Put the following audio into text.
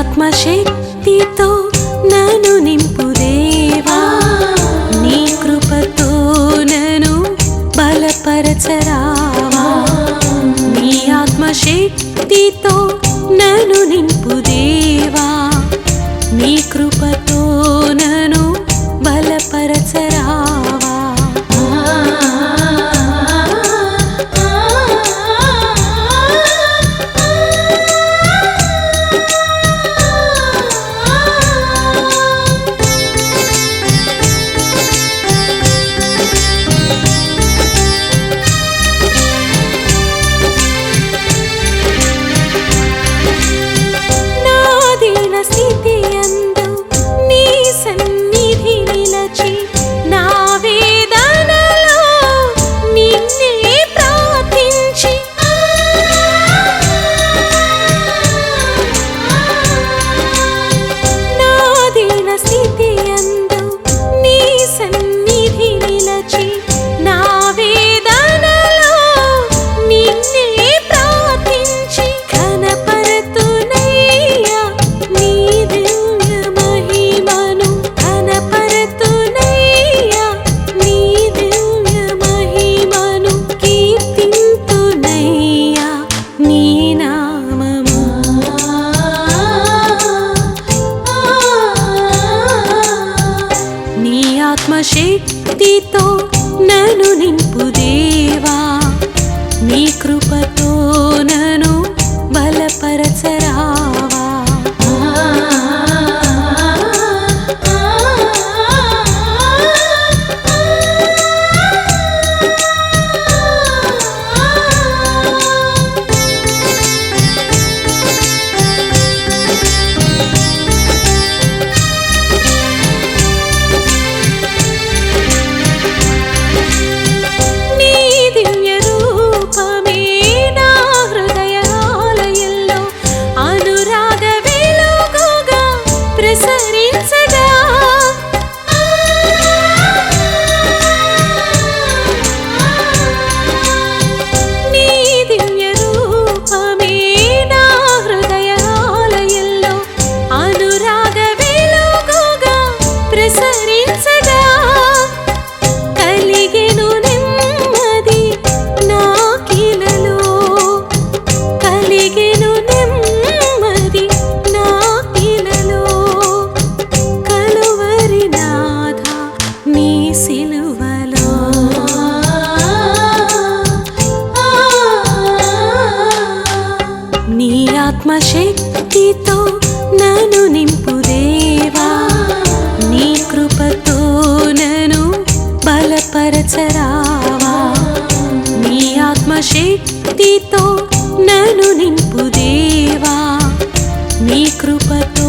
ఆత్మశక్తితో నను నింపుదేవా. నీ కృపతో నను బలపరచరావా. నీ ఆత్మశక్తితో ఆత్మశక్తితో నను నింపు దేవా. నీ కృపతో నను బలపరచ ప్రసరించగా. నీ దివ్య రూపమే నా హృదయాలయంలో అనురాగ వెలుగుగా ఆత్మశక్తితో నను నింపు దేవా. నీ కృపతో నను బలపరచరావా. నీ ఆత్మశక్తితో నను నింపు దేవా. నీ కృపతో